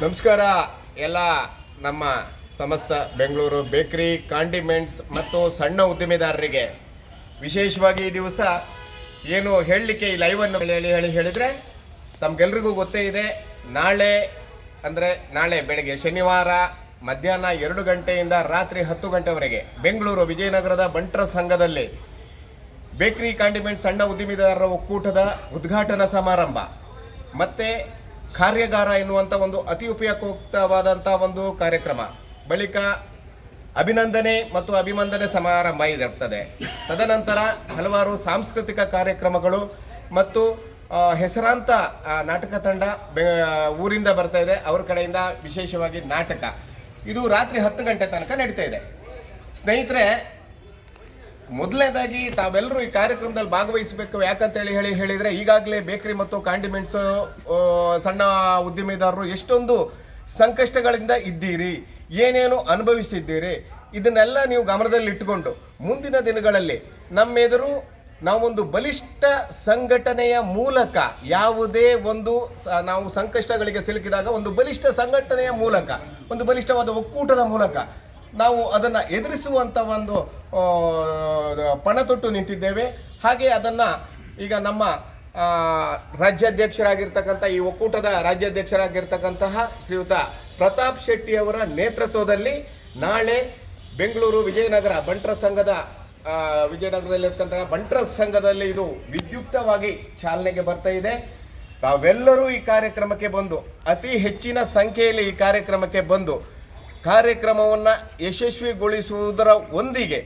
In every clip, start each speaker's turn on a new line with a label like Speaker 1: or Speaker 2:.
Speaker 1: ನಮಸ್ಕಾರ. ಎಲ್ಲ ನಮ್ಮ ಸಮಸ್ತ ಬೆಂಗಳೂರು ಬೇಕರಿ ಕಾಂಡಿಮೆಂಟ್ಸ್ ಮತ್ತು ಸಣ್ಣ ಉದ್ದಿಮೆದಾರರಿಗೆ. ವಿಶೇಷವಾಗಿ ಈ ದಿವಸ ಏನು ಹೇಳಲಿಕ್ಕೆ ಈ ಲೈವನ್ನು ಹೇಳಿ ಹೇಳಿ, ಹೇಳಿದರೆ ತಮಗೆಲ್ರಿಗೂ ಗೊತ್ತೇ ಇದೆ. ನಾಳೆ ಅಂದರೆ ನಾಳೆ ಬೆಳಗ್ಗೆ ಶನಿವಾರ ಮಧ್ಯಾಹ್ನ ಎರಡು ಗಂಟೆಯಿಂದ ರಾತ್ರಿ ಹತ್ತು ಗಂಟೆವರೆಗೆ ಬೆಂಗಳೂರು ವಿಜಯನಗರದ ಬಂಟರ ಸಂಘದಲ್ಲಿ ಬೇಕರಿ ಕಾಂಡಿಮೆಂಟ್ ಸಣ್ಣ ಉದ್ದಿಮೆದಾರರ ಒಕ್ಕೂಟದ ಉದ್ಘಾಟನಾ ಸಮಾರಂಭ. ಮತ್ತೆ ಕಾರ್ಯಾಗಾರ ಎನ್ನುವಂಥ ಒಂದು ಅತಿ ಉಪಯುಕ್ತವಾದಂಥ ಒಂದು ಕಾರ್ಯಕ್ರಮ. ಬಳಿಕ ಅಭಿನಂದನೆ ಮತ್ತು ಅಭಿನಂದನೆ ಸಮಾರಂಭ ಇರ್ತದೆ. ತದನಂತರ ಹಲವಾರು ಸಾಂಸ್ಕೃತಿಕ ಕಾರ್ಯಕ್ರಮಗಳು ಮತ್ತು ಹೆಸರಾಂತ ನಾಟಕ ತಂಡ ಊರಿಂದ ಬರ್ತಾ ಇದೆ. ಅವ್ರ ಕಡೆಯಿಂದ ವಿಶೇಷವಾಗಿ ನಾಟಕ. ಇದು ರಾತ್ರಿ ಹತ್ತು ಗಂಟೆ ತನಕ ನಡೀತಾ ಇದೆ. ಸ್ನೇಹಿತರೆ ಮೊದಲನೇದಾಗಿ ತಾವೆಲ್ಲರೂ ಈ ಕಾರ್ಯಕ್ರಮದಲ್ಲಿ ಭಾಗವಹಿಸಬೇಕು. ಯಾಕಂತೇಳಿ ಹೇಳಿ ಹೇಳಿದರೆ ಈಗಾಗಲೇ ಬೇಕರಿ ಮತ್ತು ಕಾಂಡಿಮೆಂಟ್ಸ್ ಸಣ್ಣ ಉದ್ದಿಮೆದಾರರು ಎಷ್ಟೊಂದು ಸಂಕಷ್ಟಗಳಿಂದ ಇದ್ದೀರಿ, ಏನೇನು ಅನುಭವಿಸಿದ್ದೀರಿ, ಇದನ್ನೆಲ್ಲ ನೀವು ಗಮನದಲ್ಲಿ ಇಟ್ಟುಕೊಂಡು ಮುಂದಿನ ದಿನಗಳಲ್ಲಿ ನಮ್ಮೆದುರು ನಾವೊಂದು ಬಲಿಷ್ಠ ಸಂಘಟನೆಯ ಮೂಲಕ, ಯಾವುದೇ ಒಂದು ನಾವು ಸಂಕಷ್ಟಗಳಿಗೆ ಸಿಲುಕಿದಾಗ ಒಂದು ಬಲಿಷ್ಠ ಸಂಘಟನೆಯ ಮೂಲಕ, ಒಂದು ಬಲಿಷ್ಠವಾದ ಒಕ್ಕೂಟದ ಮೂಲಕ ನಾವು ಅದನ್ನು ಎದುರಿಸುವಂಥ ಒಂದು ಪಣ ತೊಟ್ಟು ನಿಂತಿದ್ದೇವೆ. ಹಾಗೆ ಅದನ್ನು ಈಗ ನಮ್ಮ ರಾಜ್ಯಾಧ್ಯಕ್ಷರಾಗಿರ್ತಕ್ಕಂಥ, ಈ ಒಕ್ಕೂಟದ ರಾಜ್ಯಾಧ್ಯಕ್ಷರಾಗಿರ್ತಕ್ಕಂತಹ ಶ್ರೀಯುತ ಪ್ರತಾಪ್ ಶೆಟ್ಟಿ ಅವರ ನೇತೃತ್ವದಲ್ಲಿ ನಾಳೆ ಬೆಂಗಳೂರು ವಿಜಯನಗರ ಬಂಟ್ರ ಸಂಘದ ವಿಜಯನಗರದಲ್ಲಿರ್ತಕ್ಕಂಥ ಬಂಟ್ರ ಸಂಘದಲ್ಲಿ ಇದು ವಿದ್ಯುಕ್ತವಾಗಿ ಚಾಲನೆಗೆ ಬರ್ತಾ ಇದೆ. ತಾವೆಲ್ಲರೂ ಈ ಕಾರ್ಯಕ್ರಮಕ್ಕೆ ಬಂದು, ಅತಿ ಹೆಚ್ಚಿನ ಸಂಖ್ಯೆಯಲ್ಲಿ ಈ ಕಾರ್ಯಕ್ರಮಕ್ಕೆ ಬಂದು, ಕಾರ್ಯಕ್ರಮವನ್ನು ಯಶಸ್ವಿಗೊಳಿಸುವುದರ ಒಂದಿಗೆ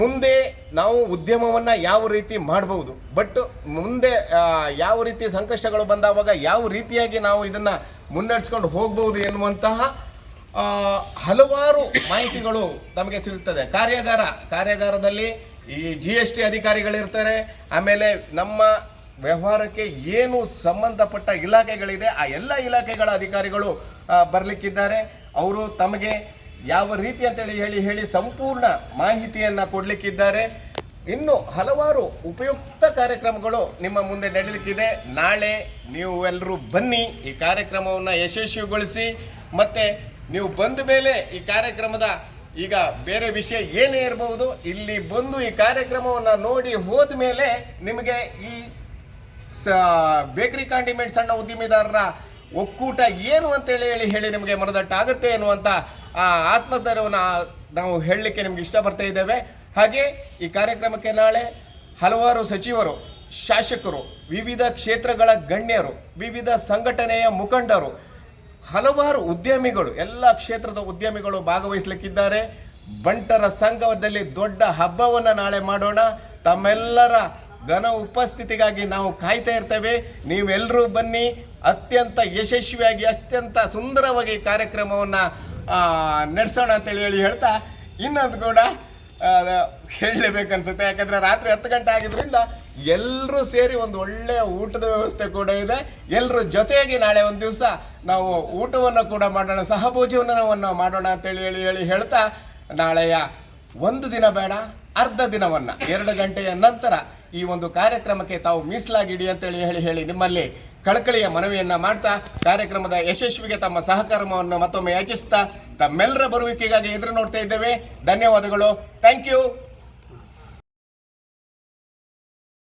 Speaker 1: ಮುಂದೆ ನಾವು ಉದ್ಯಮವನ್ನು ಯಾವ ರೀತಿ ಮಾಡಬಹುದು ಬಟ್ ಮುಂದೆ ಯಾವ ರೀತಿ ಸಂಕಷ್ಟಗಳು ಬಂದಾವಾಗ ಯಾವ ರೀತಿಯಾಗಿ ನಾವು ಇದನ್ನು ಮುನ್ನಡೆಸ್ಕೊಂಡು ಹೋಗ್ಬೋದು ಎನ್ನುವಂತಹ ಹಲವಾರು ಮಾಹಿತಿಗಳು ನಮಗೆ ಸಿಗುತ್ತದೆ. ಕಾರ್ಯಾಗಾರ, ಕಾರ್ಯಾಗಾರದಲ್ಲಿ ಈ ಜಿ ಎಸ್ ಟಿ ಅಧಿಕಾರಿಗಳಿರ್ತಾರೆ, ಆಮೇಲೆ ನಮ್ಮ ವ್ಯವಹಾರಕ್ಕೆ ಏನು ಸಂಬಂಧಪಟ್ಟ ಇಲಾಖೆಗಳಿದೆ, ಆ ಎಲ್ಲ ಇಲಾಖೆಗಳ ಅಧಿಕಾರಿಗಳು ಬರಲಿಕ್ಕಿದ್ದಾರೆ. ಅವರು ತಮಗೆ ಯಾವ ರೀತಿ ಅಂತೇಳಿ ಹೇಳಿ ಹೇಳಿ ಸಂಪೂರ್ಣ ಮಾಹಿತಿಯನ್ನು ಕೊಡಲಿಕ್ಕಿದ್ದಾರೆ. ಇನ್ನು ಹಲವಾರು ಉಪಯುಕ್ತ ಕಾರ್ಯಕ್ರಮಗಳು ನಿಮ್ಮ ಮುಂದೆ ನಡೀಲಿಕ್ಕಿದೆ. ನಾಳೆ ನೀವು ಎಲ್ಲರೂ ಬನ್ನಿ, ಈ ಕಾರ್ಯಕ್ರಮವನ್ನು ಯಶಸ್ವಿಗೊಳಿಸಿ, ಮತ್ತೆ ನೀವು ಬಂದ ಮೇಲೆ ಈ ಕಾರ್ಯಕ್ರಮದ ಈಗ ಬೇರೆ ವಿಷಯ ಏನೇ ಇರಬಹುದು ಇಲ್ಲಿ ಬಂದು ಈ ಕಾರ್ಯಕ್ರಮವನ್ನು ನೋಡಿ ಹೋದ ಮೇಲೆ ನಿಮಗೆ ಈ ಸ, ಬೇಕರಿ ಕಾಂಡಿಮೆಂಟ್ ಸಣ್ಣ ಉದ್ದಿಮೆದಾರರ ಒಕ್ಕೂಟ ಏನು ಅಂತೇಳಿ ಹೇಳಿ ಹೇಳಿ ನಿಮಗೆ ಮನದಟ್ಟಾಗುತ್ತೆ ಎನ್ನುವಂಥ ಆ ಆತ್ಮಸ್ಥೈರ್ಯವನ್ನು ನಾವು ಹೇಳಲಿಕ್ಕೆ ನಿಮ್ಗೆ ಇಷ್ಟಪಡ್ತಾ ಇದ್ದೇವೆ. ಹಾಗೆ ಈ ಕಾರ್ಯಕ್ರಮಕ್ಕೆ ನಾಳೆ ಹಲವಾರು ಸಚಿವರು, ಶಾಸಕರು, ವಿವಿಧ ಕ್ಷೇತ್ರಗಳ ಗಣ್ಯರು, ವಿವಿಧ ಸಂಘಟನೆಯ ಮುಖಂಡರು, ಹಲವಾರು ಉದ್ಯಮಿಗಳು, ಎಲ್ಲ ಕ್ಷೇತ್ರದ ಉದ್ಯಮಿಗಳು ಭಾಗವಹಿಸಲಿಕ್ಕಿದ್ದಾರೆ. ಬಂಟರ ಸಂಘದಲ್ಲಿ ದೊಡ್ಡ ಹಬ್ಬವನ್ನು ನಾಳೆ ಮಾಡೋಣ. ತಮ್ಮೆಲ್ಲರ ಘನ ಉಪಸ್ಥಿತಿಗಾಗಿ ನಾವು ಕಾಯ್ತಾ ಇರ್ತೇವೆ. ನೀವೆಲ್ಲರೂ ಬನ್ನಿ. ಅತ್ಯಂತ ಯಶಸ್ವಿಯಾಗಿ, ಅತ್ಯಂತ ಸುಂದರವಾಗಿ ಕಾರ್ಯಕ್ರಮವನ್ನು ನಡೆಸೋಣ ಅಂತೇಳಿ ಹೇಳಿ ಹೇಳ್ತಾ, ಇನ್ನೊಂದು ಕೂಡ ಹೇಳಲೇಬೇಕನ್ಸುತ್ತೆ. ಯಾಕಂದರೆ ರಾತ್ರಿ ಹತ್ತು ಗಂಟೆ ಆಗಿದ್ದರಿಂದ ಎಲ್ಲರೂ ಸೇರಿ ಒಂದು ಒಳ್ಳೆಯ ಊಟದ ವ್ಯವಸ್ಥೆ ಕೂಡ ಇದೆ. ಎಲ್ಲರೂ ಜೊತೆಯಾಗಿ ನಾಳೆ ಒಂದು ದಿವಸ ನಾವು ಊಟವನ್ನು ಕೂಡ ಮಾಡೋಣ, ಸಹಭೋಜನವನ್ನು ಮಾಡೋಣ ಅಂತೇಳಿ ಹೇಳಿ ಹೇಳಿ ಹೇಳ್ತಾ, ನಾಳೆಯ ಒಂದು ದಿನ ಬೇಡ. ಅರ್ಧ ದಿನವನ್ನ, ಎರಡು ಗಂಟೆಯ ನಂತರ ಈ ಒಂದು ಕಾರ್ಯಕ್ರಮಕ್ಕೆ ತಾವು ಮೀಸಲಾಗಿಡಿ ಅಂತೇಳಿ ಹೇಳಿ ಹೇಳಿ ನಿಮ್ಮಲ್ಲಿ ಕಳಕಳಿಯ ಮನವಿಯನ್ನ ಮಾಡ್ತಾ, ಕಾರ್ಯಕ್ರಮದ ಯಶಸ್ವಿಗೆ ತಮ್ಮ ಸಹಕಾರವನ್ನು ಮತ್ತೊಮ್ಮೆ ಯಾಚಿಸ್ತಾ, ತಮ್ಮೆಲ್ಲರ ಬರುವಿಕೆಗಾಗಿ ಎದುರು ನೋಡ್ತಾ ಇದ್ದೇವೆ. ಧನ್ಯವಾದಗಳು. Thank you.